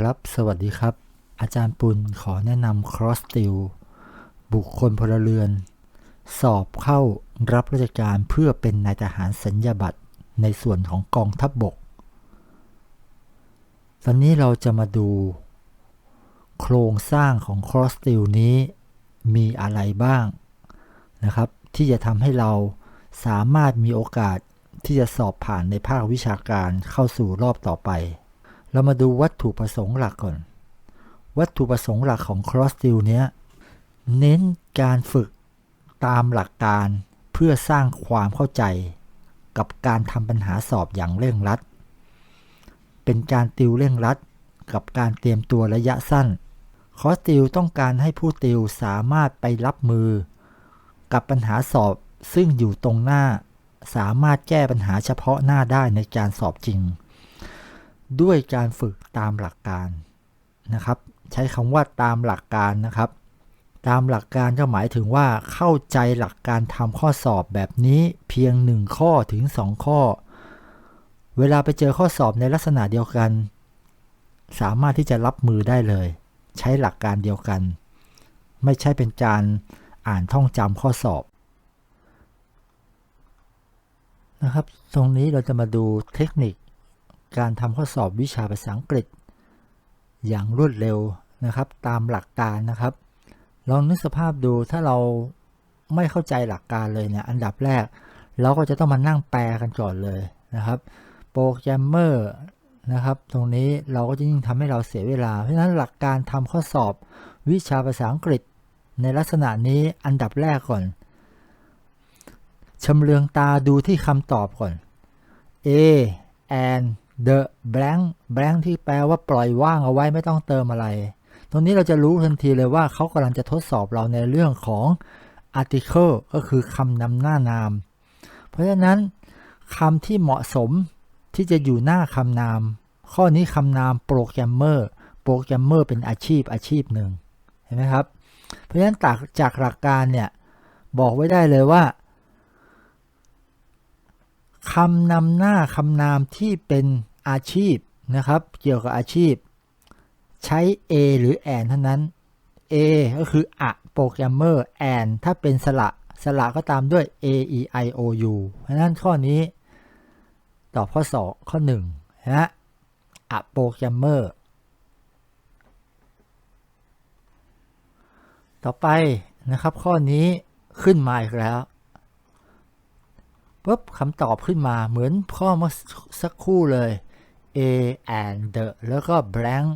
ครับ สวัสดีครับ อาจารย์ปุณขอแนะนำ Cross Steel บุคคลพลเรือน สอบเข้ารับราชการเพื่อเป็นนายทหารสัญญาบัตรในส่วนของกองทัพบบก ตอนนี้เราจะมาดู โครงสร้างของ Cross Steel นี้มีอะไรบ้างนะครับ ที่จะทำให้เราสามารถมีโอกาสที่จะสอบผ่านในภาควิชาการเข้าสู่รอบต่อไป เรามาดูวัตถุประสงค์หลักก่อน วัตถุประสงค์หลักของ Cross Steel เนี้ยเน้นการฝึกตามหลักการเพื่อสร้างความเข้าใจกับการทำปัญหาสอบอย่างเร่งรัด เป็นการติวเร่งรัด กับการเตรียมตัวระยะสั้น คอสติลต้องการให้ผู้ติวสามารถไปรับมือ กับปัญหาสอบซึ่งอยู่ตรงหน้า สามารถแก้ปัญหาเฉพาะหน้าได้ในการสอบจริง ด้วยการฝึกตามหลักการนะครับ ใช้คำว่าตามหลักการนะครับ ตามหลักการก็หมายถึงว่าเข้าใจหลักการทำข้อสอบแบบนี้เพียง 1 ข้อถึง 2 ข้อ เวลาไปเจอข้อสอบในลักษณะเดียวกัน สามารถที่จะรับมือได้เลย ใช้หลักการเดียวกัน ไม่ใช่เป็นการอ่านท่องจำข้อสอบนะครับ ตรงนี้เราจะมาดูเทคนิค การทำข้อสอบวิชาภาษาอังกฤษ อย่างรวดเร็วนะครับ ตามหลักการนะครับ ลองนึกสภาพดูถ้าเราไม่เข้าใจหลักการเลยเนี่ยอันดับแรก เราก็จะต้องมานั่งแปลกันก่อนเลยนะครับโปรแกรมเมอร์นะครับ ตรงนี้เราก็จะยิ่งทำให้เราเสียเวลา เพราะฉะนั้นหลักการทำข้อสอบวิชาภาษาอังกฤษ ในลักษณะนี้อันดับแรกก่อนชำเลืองตาดูที่คำตอบก่อน A and the blank blank ที่แปลว่าปล่อยว่างเอาไว้ไม่ต้องเติมอะไร ตรงนี้เราจะรู้ทันทีเลยว่าเขากำลังจะทดสอบเราในเรื่องของ article ก็คือคำนำหน้านาม เพราะฉะนั้นคำที่เหมาะสมที่จะอยู่หน้าคำนาม ข้อนี้คำนามโปรแกรมเมอร์โปรแกรมเมอร์เป็นอาชีพอาชีพหนึ่งเห็นไหมครับ เพราะฉะนั้นจากจากหลักการเนี่ย บอกไว้ได้เลยว่า คำนำหน้าคำนามที่เป็นอาชีพนะครับ เกี่ยวกับอาชีพ ใช้ a หรือ and เท่านั้น a ก็คืออะโปรแกรมเมอร์ and ถ้าเป็นสระสระก็ตามด้วย a e i o u เพราะนั้นข้อนี้ ตอบข้อ 2 ข้อ1นะอะโปรแกรมเมอร์ต่อไปนะครับข้อนี้ขึ้นมาอีกแล้ว ปุ๊บคำตอบขึ้นมาเหมือนข้อเมื่อสักครู่เลย a and the แล้วก็ blank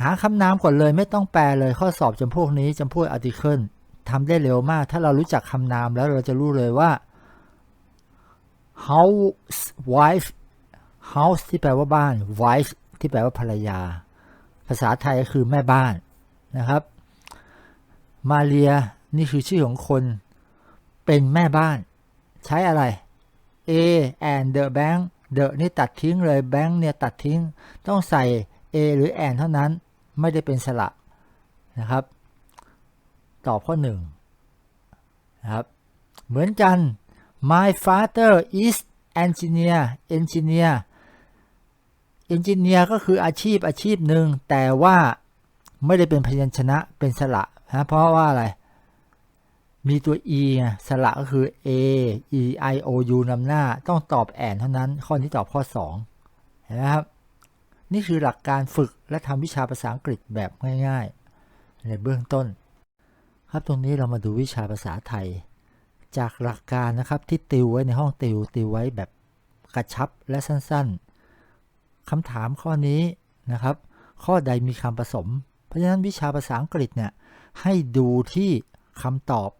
หาคำนามก่อนเลยไม่ต้องแปลเลยข้อสอบจำพวกนี้จำพวก article ทำได้เร็วมาก ถ้าเรารู้จักคำนามแล้วเราจะรู้เลยว่า house wife house ที่แปลว่าบ้าน wife ที่แปลว่าภรรยา ภาษาไทยก็คือแม่บ้านนะครับ มาเรียนี่คือชื่อของคนเป็นแม่บ้าน ใช้อะไร a and the bank the นี่ตัดทิ้งเลย bank เนี่ยตัดทิ้ง ต้องใส่ a หรือ and เท่านั้น ไม่ได้เป็นสระนะครับ ตอบข้อหนึ่งนะครับ เหมือนกัน my father is engineer engineer engineer ก็คืออาชีพอาชีพหนึ่ง แต่ว่าไม่ได้เป็นพยัญชนะเป็นสระนะเพราะว่าอะไร มีตัว e สระก็คือ a e i o u นำหน้าต้องตอบแอนเท่านั้น ข้อนี้ตอบข้อ 2 เห็นไหมครับ นี่คือหลักการฝึกและทำวิชาภาษาอังกฤษแบบง่าย ๆ ในเบื้องต้น ครับตรงนี้เรามาดูวิชาภาษาไทย จากหลักการนะครับที่ติวไว้ในห้องติวติวไว้แบบกระชับและสั้นๆคำถามข้อนี้นะครับ ข้อใดมีคำผสม เพราะฉะนั้นวิชาภาษาอังกฤษเนี่ยให้ดูที่คำตอบ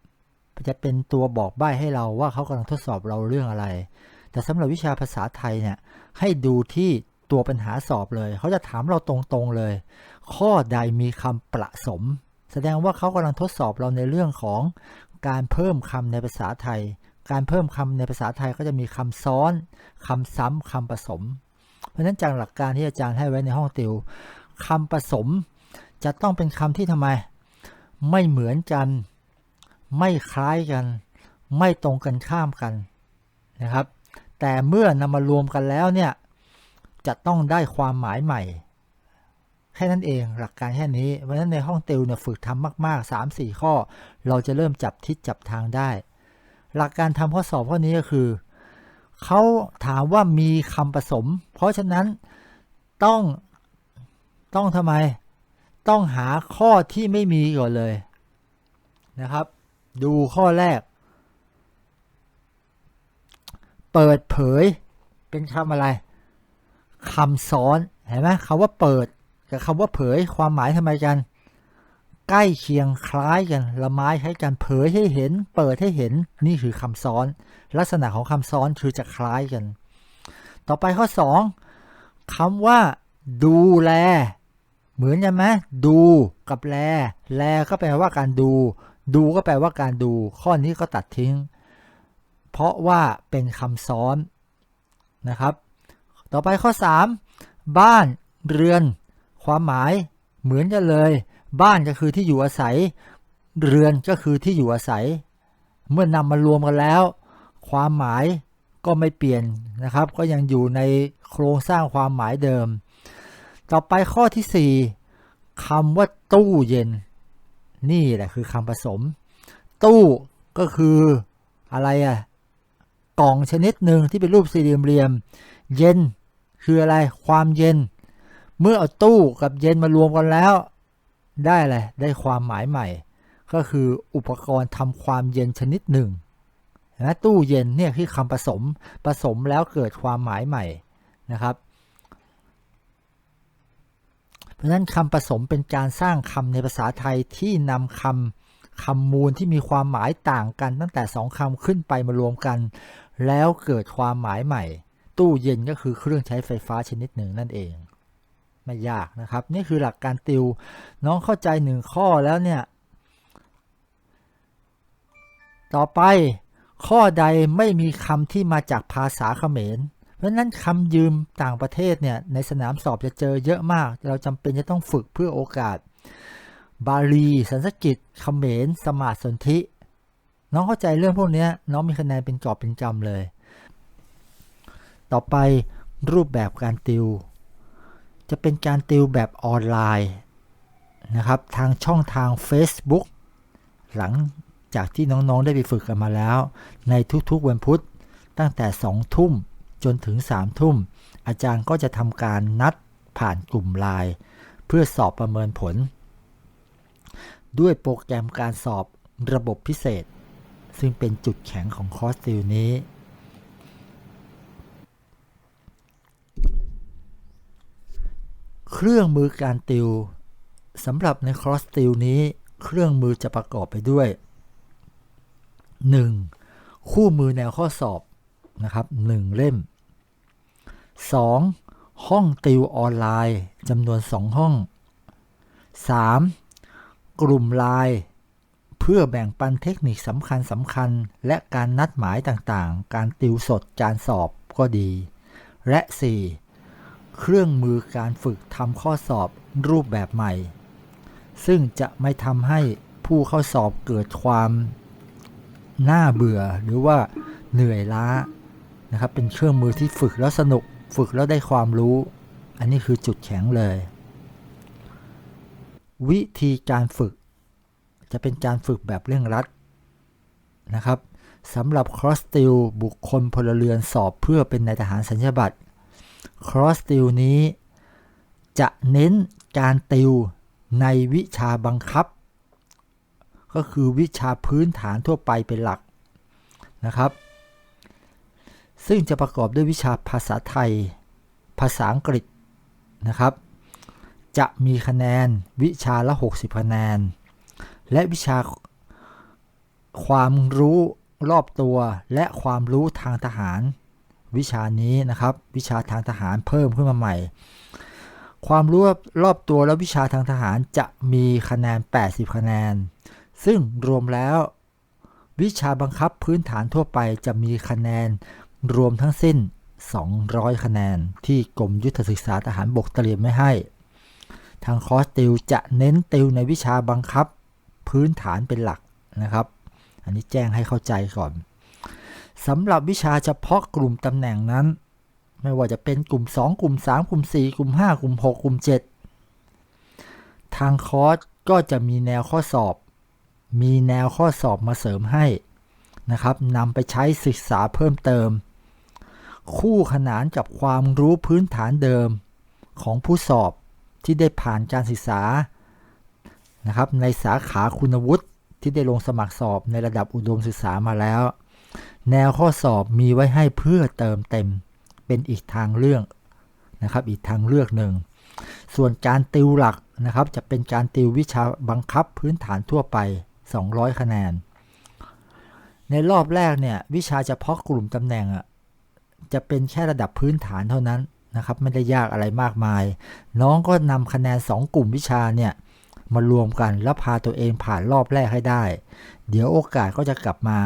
จะเป็นตัวบอกใบ้ให้เราว่าเขากำลังทดสอบเราเรื่องอะไร แต่สำหรับวิชาภาษาไทยเนี่ยให้ดูที่ตัวปัญหาสอบเลย เขาจะถามเราตรงๆเลย ข้อใดมีคำประสม แสดงว่าเขากำลังทดสอบเราในเรื่องของการเพิ่มคำในภาษาไทย การเพิ่มคำในภาษาไทยก็จะมีคำซ้อนคำซ้ำคำผสม เพราะฉะนั้นจากหลักการที่อาจารย์ให้ไว้ในห้องติวคำผสม จะต้องเป็นคำที่ทำไม ไม่เหมือนกัน ไม่คล้ายกัน ไม่ตรงกันข้ามกันนะครับ แต่เมื่อนำมารวมกันแล้วเนี่ยจะต้องได้ความหมายใหม่ แค่นั้นเองหลักการแค่นี้เพราะฉะนั้นในห้องติวเนี่ยฝึกทำมาก ๆ 3 4 ข้อ เราจะเริ่มจับทิศจับทางได้ หลักการทำข้อสอบข้อนี้ก็คือเขาถามว่ามีคำผสม เพราะฉะนั้นต้องต้องทำไม ต้องหาข้อที่ไม่มีก่อนเลยนะครับ ดูข้อแรก เปิดเผย เป็นคำอะไรคำซ้อนเห็นไหมคำว่าเปิดกับคำว่าเผยความหมายทำไมกัน ใกล้เคียงคล้ายกันละไม้คล้กันเผยให้เห็น เปิดให้เห็นนี่คือคำซ้อน ลักษณะของคำซ้อนคือจะคล้ายกัน ต่อไปข้อ 2คำว่า ดูแล เหมือนกันไหมดูกับแล แลก็แปลว่าการดู ดูก็แปลว่าการดูข้อนี้ก็ตัดทิ้ง เพราะว่าเป็นคำซ้อนนะครับ ต่อไปข้อ 3 บ้านเรือน ความหมายเหมือนกันเลย บ้านก็คือที่อยู่อาศัย เรือนก็คือที่อยู่อาศัย เมื่อนำมารวมกันแล้ว ความหมายก็ไม่เปลี่ยนนะครับ ก็ยังอยู่ในโครงสร้างความหมายเดิม ต่อไปข้อที่ 4คำว่าตู้เย็น นี่แหละคือคำผสม ตู้ก็คืออะไรอะกล่องชนิดหนึ่งที่เป็นรูปสี่เหลี่ยม เย็นคืออะไรความเย็น เมื่อเอาตู้กับเย็นมารวมกันแล้ว ได้อะไรได้ความหมายใหม่ ก็คืออุปกรณ์ทำความเย็นชนิดหนึ่งนะตู้เย็นเนี่ยคือคำผสมผสมแล้วเกิดความหมายใหม่นะครับ เพราะฉะนั้นคำผสมเป็นการสร้างคำในภาษาไทยที่นำคำคำมูลที่มีความหมายต่างกันตั้งแต่สองคำขึ้นไปมารวมกัน แล้วเกิดความหมายใหม่ ตู้เย็นก็คือเครื่องใช้ไฟฟ้าชนิดหนึ่งนั่นเอง ไม่ยากนะครับ นี่คือหลักการติว น้องเข้าใจหนึ่งข้อแล้วเนี่ย ต่อไปข้อใดไม่มีคำที่มาจากภาษาเขมร เพราะนั้นคำยืมต่างประเทศเนี่ยในสนามสอบจะเจอเยอะมาก เราจำเป็นจะต้องฝึกเพื่อโอกาส บาลีสันสกฤตเขมรสมาสนธิ น้องเข้าใจเรื่องพวกนี้น้องมีคะแนนเป็นกอบเป็นจำเลย ต่อไปรูปแบบการติว จะเป็นการติวแบบออนไลน์นะครับทางช่องทาง Facebook หลังจากที่น้องๆได้ไปฝึกกันมาแล้ว ในทุกๆวันพุธตั้งแต่ 2 ทุ่ม จนถึง3ทุ่ม อาจารย์ก็จะทำการนัดผ่านกลุ่มไลน์เพื่อสอบประเมินผล ด้วยโปรแกรมการสอบระบบพิเศษ ซึ่งเป็นจุดแข็งของคอร์สติวนี้ เครื่องมือการติวสำหรับในคอร์สติวนี้ เครื่องมือจะประกอบไปด้วย 1. คู่มือแนวข้อสอบ นะครับ1เล่ม 2. ห้องติวออนไลน์จำนวน 2 ห้อง 3. กลุ่มไลน์เพื่อแบ่งปันเทคนิคสำคัญสำคัญ และการนัดหมายต่างๆ การติวสดการสอบก็ดี และ 4. เครื่องมือการฝึกทำข้อสอบรูปแบบใหม่ ซึ่งจะไม่ทำให้ผู้เข้าสอบเกิดความน่าเบื่อหรือว่าเหนื่อยล้า นะครับเป็นเครื่องมือที่ฝึกแล้วสนุกฝึกแล้วได้ความรู้ อันนี้คือจุดแข็งเลย วิธีการฝึก จะเป็นการฝึกแบบเร่งรัดนะครับสำหรับ cross steel บุคคลพลเรือนสอบเพื่อเป็นนายทหารสัญญาบัตร cross steel นี้จะเน้นการติวในวิชาบังคับ ก็คือวิชาพื้นฐานทั่วไปเป็นหลักนะครับ ซึ่งจะประกอบด้วยวิชาภาษาไทย ภาษาอังกฤษนะครับ จะมีคะแนนวิชาละ 60 คะแนน และวิชาความรู้รอบตัวและความรู้ทางทหาร วิชานี้นะครับ วิชาทางทหารเพิ่มขึ้นมาใหม่ ความรู้รอบตัวและวิชาทางทหารจะมีคะแนน 80 คะแนน ซึ่งรวมแล้ว วิชาบังคับพื้นฐานทั่วไปจะมีคะแนน รวมทั้งสิ้น 200 คะแนนที่กรมยุทธศึกษาทหารบกเตรียมไม่ให้ ทางคอร์สติวจะเน้นติวในวิชาบังคับพื้นฐานเป็นหลักนะครับ อันนี้แจ้งให้เข้าใจก่อนสำหรับวิชาเฉพาะกลุ่มตำแหน่งนั้น ไม่ว่าจะเป็นกลุ่ม 2 กลุ่ม 3 กลุ่ม 4 กลุ่ม 5 กลุ่ม 6 กลุ่มทางคอร์สก็จะมีแนวข้อสอบ มีแนวข้อสอบมาเสริมให้นะครับนำไปใช้ศึกษาเพิ่มเติม คู่ขนานกับความรู้พื้นฐานเดิมของผู้สอบที่ได้ผ่านการศึกษานะครับในสาขาคุณวุฒิที่ได้ลงสมัครสอบในระดับอุดมศึกษามาแล้ว แนวข้อสอบมีไว้ให้เพื่อเติมเต็มเป็นอีกทางเลือกนะครับอีกทางเลือกหนึ่ง ส่วนการติวหลักนะครับจะเป็นการติววิชาบังคับพื้นฐานทั่วไป 200 คะแนน ในรอบแรกเนี่ยวิชาเฉพาะกลุ่มตำแหน่งอะ จะเป็นแค่ระดับพื้นฐานเท่านั้นนะครับ ไม่ได้ยากอะไรมากมาย น้องก็นำคะแนน 2 กลุ่มวิชาเนี่ยมารวมกันแล้วพาตัวเองผ่านรอบแรกให้ได้ เดี๋ยวโอกาสก็จะกลับมา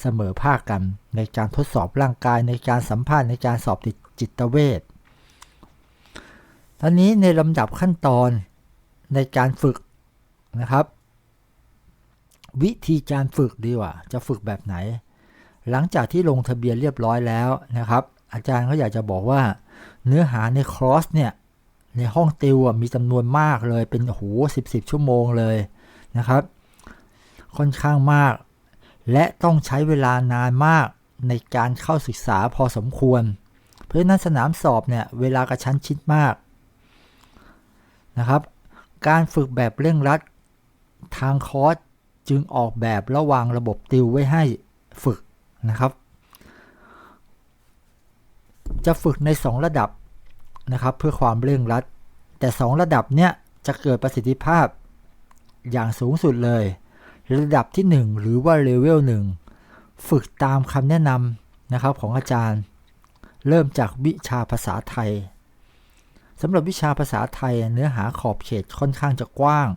เสมอภาคกัน ในการทดสอบร่างกายในการสัมภาษณ์ในการสอบติดจิตเวชตอนนี้ในลำดับขั้นตอนในการฝึกนะครับ วิธีการฝึกดีกว่า จะฝึกแบบไหน หลังจากที่ลงทะเบียนเรียบร้อยแล้วนะครับ อาจารย์เขาอยากจะบอกว่า เนื้อหาในคอร์สเนี่ยในห้องติวมีจำนวนมากเลยเป็นโหสิบสิบชั่วโมงเลยนะครับ ค่อนข้างมาก และต้องใช้เวลานานมากในการเข้าศึกษาพอสมควร เพราะฉะนั้นสนามสอบเนี่ยเวลากระชั้นชิดมากนะครับ การฝึกแบบเร่งรัดทางคอร์สจึงออกแบบระวางระบบติวไว้ให้ฝึก นะครับ จะฝึกใน 2 ระดับนะครับ เพื่อความเร่งรัด แต่ 2 ระดับเนี้ยจะเกิดประสิทธิภาพอย่างสูงสุดเลย ระดับที่ 1 หรือว่าเลเวล1ฝึกตามคำแนะนำนะครับของอาจารย์ เริ่มจากวิชาภาษาไทยสำหรับวิชาภาษาไทยเนื้อหาขอบเขตค่อนข้างจะกว้าง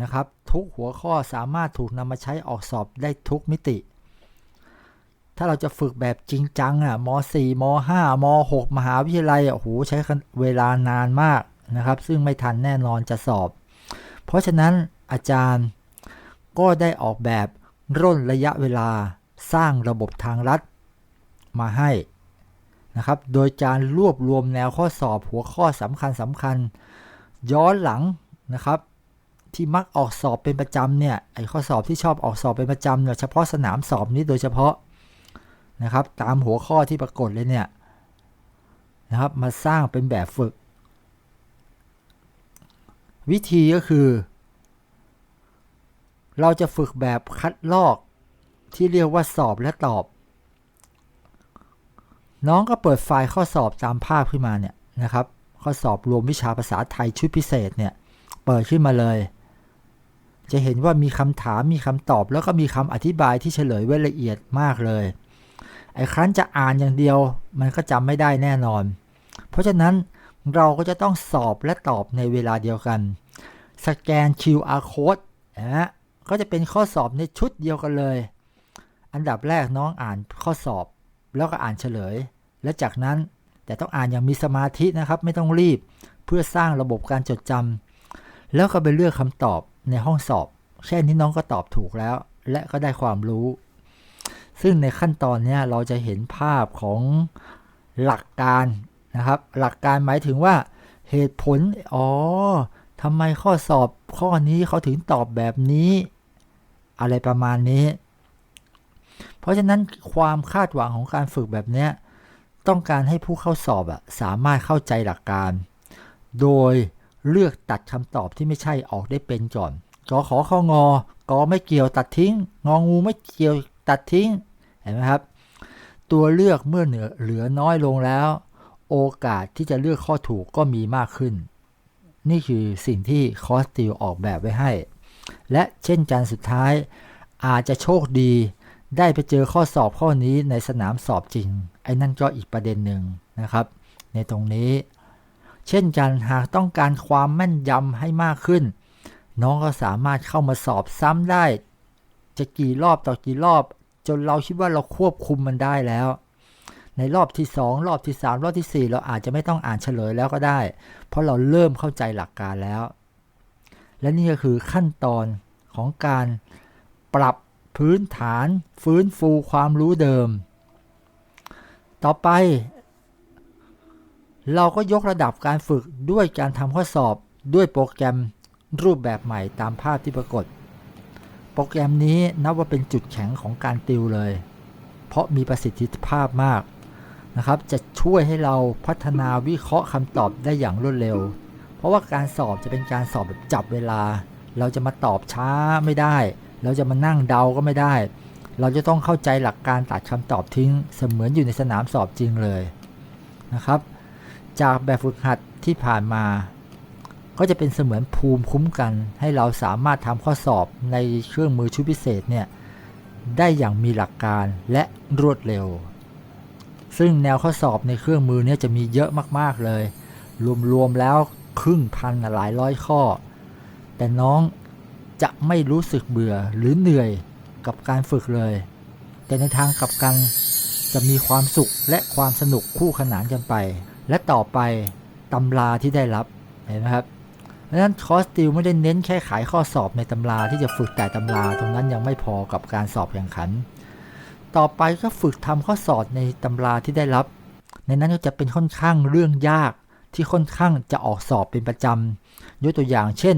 นะครับ ทุกหัวข้อสามารถถูกนำมาใช้ออกสอบได้ทุกมิติ ถ้าเราจะฝึกแบบจริงจังอะม .4 ม .5 ม .6 มหาวิทยาลัยโอ้โหใช้เวลานานมากนะครับ ซึ่งไม่ทันแน่นอนจะสอบ เพราะฉะนั้นอาจารย์ก็ได้ออกแบบร่นระยะเวลาสร้างระบบทางลัดมาให้นะครับ โดยการรวบรวมแนวข้อสอบหัวข้อสำคัญสำคัญ ย้อนหลังนะครับ ที่มักออกสอบเป็นประจำเนี่ยไอข้อสอบที่ชอบออกสอบเป็นประจำเนี่ยเฉพาะสนามสอบนี้โดยเฉพาะ นะครับ ตามหัวข้อที่ปรากฏเลยเนี่ยนะครับ มาสร้างเป็นแบบฝึก วิธีก็คือ เราจะฝึกแบบคัดลอกที่เรียกว่าสอบและตอบ น้องก็เปิดไฟล์ข้อสอบตามภาพขึ้นมาเนี่ยนะครับ ข้อสอบรวมวิชาภาษาไทยชุดพิเศษเนี่ย เปิดขึ้นมาเลย จะเห็นว่ามีคำถามมีคำตอบแล้วก็มีคำอธิบายที่เฉลยไว้ละเอียดมากเลย ไอ้ครั้นจะอ่านอย่างเดียว มันก็จำไม่ได้แน่นอน เพราะฉะนั้นเราก็จะต้องสอบและตอบในเวลาเดียวกัน สแกน QR code นะก็จะเป็นข้อสอบในชุดเดียวกันเลย อันดับแรกน้องอ่านข้อสอบ แล้วก็อ่านเฉลย และจากนั้นแต่ต้องอ่านอย่างมีสมาธินะครับ ไม่ต้องรีบเพื่อสร้างระบบการจดจำแล้วก็ไปเลือกคำตอบในห้องสอบ แค่นี้น้องก็ตอบถูกแล้ว และก็ได้ความรู้ ซึ่งในขั้นตอนนี้เราจะเห็นภาพของหลักการนะครับ หลักการหมายถึงว่าเหตุผล อ๋อทำไมข้อสอบข้อนี้เขาถึงตอบแบบนี้ อะไรประมาณนี้ เพราะฉะนั้นความคาดหวังของการฝึกแบบนี้ต้องการให้ผู้เข้าสอบอะสามารถเข้าใจหลักการ โดยเลือกตัดคำตอบที่ไม่ใช่ออกได้เป็นก่อนกอขอข้องอกอไม่เกี่ยวตัดทิ้ง งองูไม่เกี่ยวตัดทิ้ง ห็นไหมครับ ตัวเลือกเมื่อเหนือเหลือน้อยลงแล้ว โอกาสที่จะเลือกข้อถูกก็มีมากขึ้น นี่คือสิ่งที่คอสติลออกแบบไว้ให้ และเช่นกันสุดท้าย อาจจะโชคดีได้ไปเจอข้อสอบข้อนี้ในสนามสอบจริง ไอ้นั่นก็อีกประเด็นหนึ่งนะครับ ในตรงนี้ เช่นกันหากต้องการความแม่นยำให้มากขึ้น น้องก็สามารถเข้ามาสอบซ้ำได้ จะกี่รอบต่อกี่รอบ จนเราคิดว่าเราควบคุมมันได้แล้ว ในรอบที่ 2 รอบที่ 3 รอบที่ 4 เราอาจจะไม่ต้องอ่านเฉลยแล้วก็ได้ เพราะเราเริ่มเข้าใจหลักการแล้ว และนี่ก็คือขั้นตอนของการปรับพื้นฐานฟื้นฟูความรู้เดิม ต่อไป เราก็ยกระดับการฝึกด้วยการทำข้อสอบด้วยโปรแกรมรูปแบบใหม่ตามภาพที่ปรากฏ โปรแกรมนี้นับว่าเป็นจุดแข็งของการติวเลย เพราะมีประสิทธิภาพมากนะครับ จะช่วยให้เราพัฒนาวิเคราะห์คำตอบได้อย่างรวดเร็ว เพราะว่าการสอบจะเป็นการสอบแบบจับเวลา เราจะมาตอบช้าไม่ได้ เราจะมานั่งเดาก็ไม่ได้ เราจะต้องเข้าใจหลักการตัดคำตอบทิ้ง เสมือนอยู่ในสนามสอบจริงเลยนะครับ จากแบบฝึกหัดที่ผ่านมา ก็จะเป็นเสมือนภูมิคุ้มกัน ให้เราสามารถทำข้อสอบในเครื่องมือชุดพิเศษเนี่ยได้อย่างมีหลักการและรวดเร็ว ซึ่งแนวข้อสอบในเครื่องมือเนี่ยจะมีเยอะมากๆเลย รวมๆแล้วครึ่งพันหลายร้อยข้อ แต่น้องจะไม่รู้สึกเบื่อหรือเหนื่อยกับการฝึกเลย แต่ในทางกลับกันจะมีความสุขและความสนุกคู่ขนานกันไป และต่อไปตำราที่ได้รับเห็นไหมครับ ดังนั้นคอสติลไม่ได้เน้นแค่ขายข้อสอบในตำราที่จะฝึกแต่ตำราตรงนั้นยังไม่พอกับการสอบแข่งขัน ต่อไปก็ฝึกทำข้อสอบในตำราที่ได้รับ ในนั้นก็จะเป็นค่อนข้างเรื่องยากที่ค่อนข้างจะออกสอบเป็นประจำยกตัวอย่างเช่น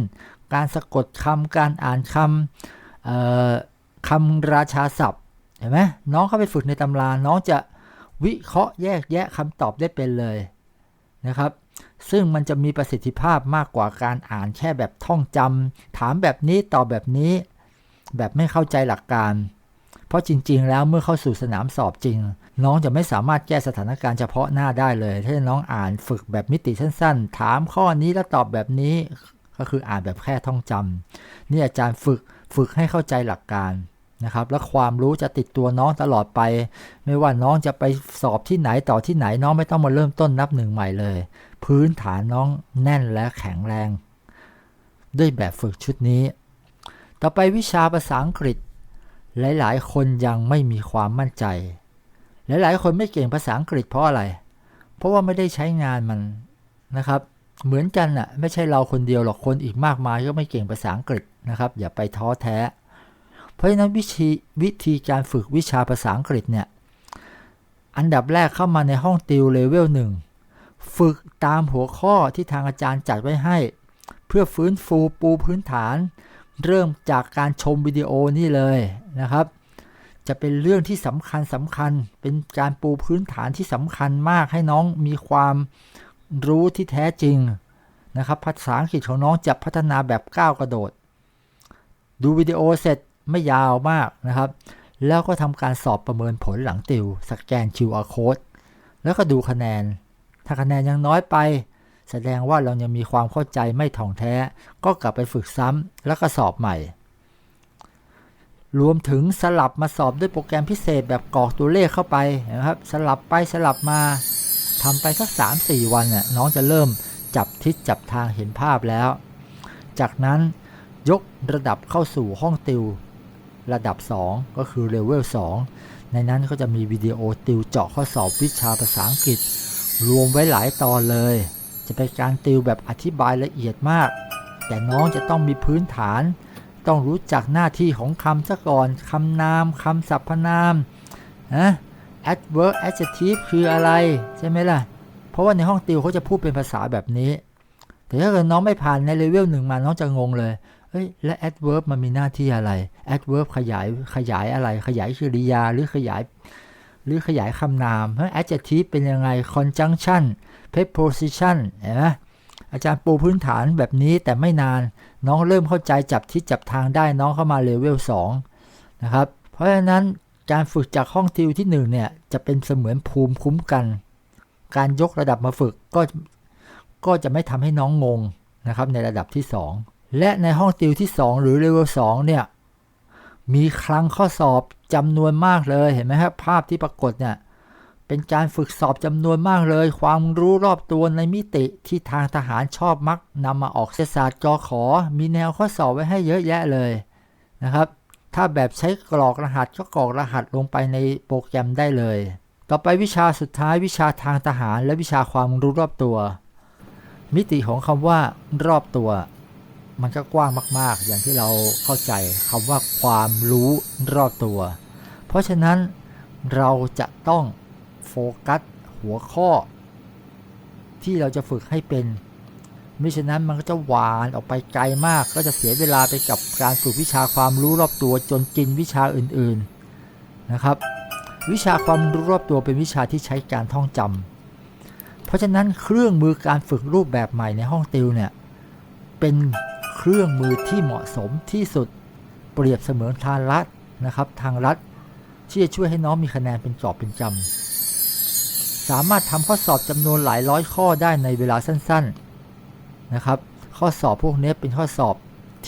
การสะกดคำการอ่านคำคำราชาศัพท์เห็นไหมน้องเข้าไปฝึกในตำราน้องจะวิเคราะห์แยกแยะคำตอบได้เป็นเลยนะครับ ซึ่งมันจะมีประสิทธิภาพมากกว่าการอ่านแค่แบบท่องจำถามแบบนี้ตอบแบบนี้ แบบไม่เข้าใจหลักการ เพราะจริง ๆ แล้วเมื่อเข้าสู่สนามสอบจริง น้องจะไม่สามารถแก้สถานการณ์เฉพาะหน้าได้เลย ถ้าน้องอ่านฝึกแบบมิติสั้น ๆ ถามข้อนี้แล้วตอบแบบนี้ ก็คืออ่านแบบแค่ท่องจำนี่อาจารย์ฝึกฝึกให้เข้าใจหลักการ นะครับ และความรู้จะติดตัวน้องตลอดไป ไม่ว่าน้องจะไปสอบที่ไหนต่อที่ไหนน้องไม่ต้องมาเริ่มต้นนับหนึ่งใหม่เลย พื้นฐานน้องแน่นและแข็งแรง ด้วยแบบฝึกชุดนี้ ต่อไปวิชาภาษาอังกฤษ หลายๆ คนยังไม่มีความมั่นใจ หลายๆ คนไม่เก่งภาษาอังกฤษเพราะอะไร เพราะว่าไม่ได้ใช้งานมันนะครับเหมือนกันอะไม่ใช่เราคนเดียวหรอกคนอีกมากมายก็ไม่เก่งภาษาอังกฤษนะครับ อย่าไปท้อแท้ เพราะฉะนั้นวิธีวิธีการฝึกวิชาภาษาอังกฤษเนี่ย อันดับแรกเข้ามาในห้องติวเลเวลหนึ่งฝึกตามหัวข้อที่ทางอาจารย์จัดไว้ให้ เพื่อฟื้นฟูปูพื้นฐาน เริ่มจากการชมวิดีโอนี่เลยนะครับ จะเป็นเรื่องที่สำคัญสำคัญ เป็นการปูพื้นฐานที่สำคัญมากให้น้องมีความรู้ที่แท้จริงนะครับภาษาอังกฤษของน้องจะพัฒนาแบบก้าวกระโดด ดูวิดีโอเสร็จ ไม่ยาวมากนะครับ แล้วก็ทำการสอบประเมินผลหลังติว สแกน QR code แล้วก็ดูคะแนน ถ้าคะแนนยังน้อยไป แสดงว่าเรายังมีความเข้าใจไม่ถ่องแท้ ก็กลับไปฝึกซ้ำแล้วก็สอบใหม่ รวมถึงสลับมาสอบด้วยโปรแกรมพิเศษแบบกรอกตัวเลขเข้าไปนะครับ สลับไปสลับมาทำไปสัก 3-4 วันน่ยน้องจะเริ่มจับทิศจับทางเห็นภาพแล้ว จากนั้นยกระดับเข้าสู่ห้องติว ระดับ 2 ก็คือเลเวล2ในนั้นก็จะมีวิดีโอติวเจาะข้อสอบวิชาภาษาอังกฤษ รวมไว้หลายตอนเลย จะเป็นการติวแบบอธิบายละเอียดมาก แต่น้องจะต้องมีพื้นฐาน ต้องรู้จักหน้าที่ของคำซะก่อนคำนามคำสรรพนามนะ adverb adjective คืออะไรใช่ไหมล่ะ เพราะว่าในห้องติวเขาจะพูดเป็นภาษาแบบนี้ แต่ถ้าเกิดน้องไม่ผ่านในเลเวลหนึ่งมาน้องจะงงเลยเฮ้ยและ adverb มันมีหน้าที่อะไร adverb ขยายขยายอะไรขยายกริยาหรือขยายหรือขยายคำนาม adjective เป็นยังไง conjunction preposition เห็นไหมอาจารย์ปูพื้นฐานแบบนี้แต่ไม่นาน น้องเริ่มเข้าใจจับทิศจับทางได้น้องเข้ามาเลเวล2นะครับ เพราะฉะนั้นการฝึกจากห้องติวที่1เนี่ยจะเป็นเสมือนภูมิคุ้มกัน การยกระดับมาฝึกก็ก็จะไม่ทำให้น้องงงนะครับในระดับที่ 2 และในห้องติวที่ 2 หรือเลเวล2เนี่ย มีคลังข้อสอบจำนวนมากเลยเห็นไหมครับภาพที่ปรากฏเนี่ยเป็นการฝึกสอบจำนวนมากเลย ความรู้รอบตัวในมิติที่ทางทหารชอบมักนำมาออกเศรษฐศาสตร์จอขอ มีแนวข้อสอบไว้ให้เยอะแยะเลยนะครับ ถ้าแบบใช้กรอกรหัสก็กรอกรหัสลงไปในโปรแกรมได้เลย ต่อไปวิชาสุดท้ายวิชาทางทหารและวิชาความรู้รอบตัว มิติของคำว่ารอบตัว มันก็กว้างมาก ๆ อย่างที่เราเข้าใจคำว่าความรู้รอบตัว เพราะฉะนั้นเราจะต้องโฟกัสหัวข้อ ที่เราจะฝึกให้เป็นมิฉะนั้นมันก็จะหวานออกไปไกลมาก ก็จะเสียเวลาไปกับการฝึกวิชาความรู้รอบตัวจนกินวิชาอื่นๆนะครับ วิชาความรู้รอบตัวเป็นวิชาที่ใช้การท่องจำเพราะฉะนั้นเครื่องมือการฝึกรูปแบบใหม่ในห้องติวเนี่ยเป็น เครื่องมือที่เหมาะสมที่สุด เปรียบเสมือนทางรัฐนะครับ ทางรัฐที่จะช่วยให้น้องมีคะแนนเป็นกอบเป็นกำสามารถทำข้อสอบจำนวนหลายร้อยข้อได้ในเวลาสั้น ๆนะครับ ข้อสอบพวกนี้เป็นข้อสอบ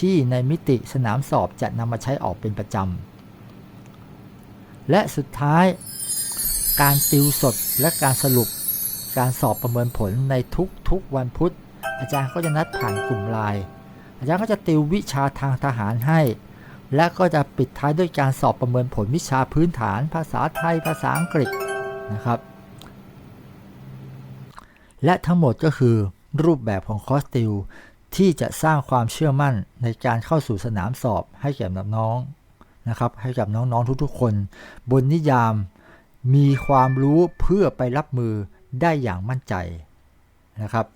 ที่ในมิติสนามสอบจะนำมาใช้ออกเป็นประจำและสุดท้าย การติวสดและการสรุป การสอบประเมินผลในทุกๆวันพุธ อาจารย์ก็จะนัดผ่านกลุ่มไลน์ อาจารย์ก็จะติววิชาทางทหารให้ และก็จะปิดท้ายด้วยการสอบประเมินผลวิชาพื้นฐาน ภาษาไทยภาษาอังกฤษนะครับ และทั้งหมดก็คือรูปแบบของคอร์สติวที่จะสร้างความเชื่อมั่นในการเข้าสู่สนามสอบให้แก่น้องนะครับให้กับน้องๆทุกๆ คน บนนิยามมีความรู้เพื่อไปรับมือได้อย่างมั่นใจนะครับ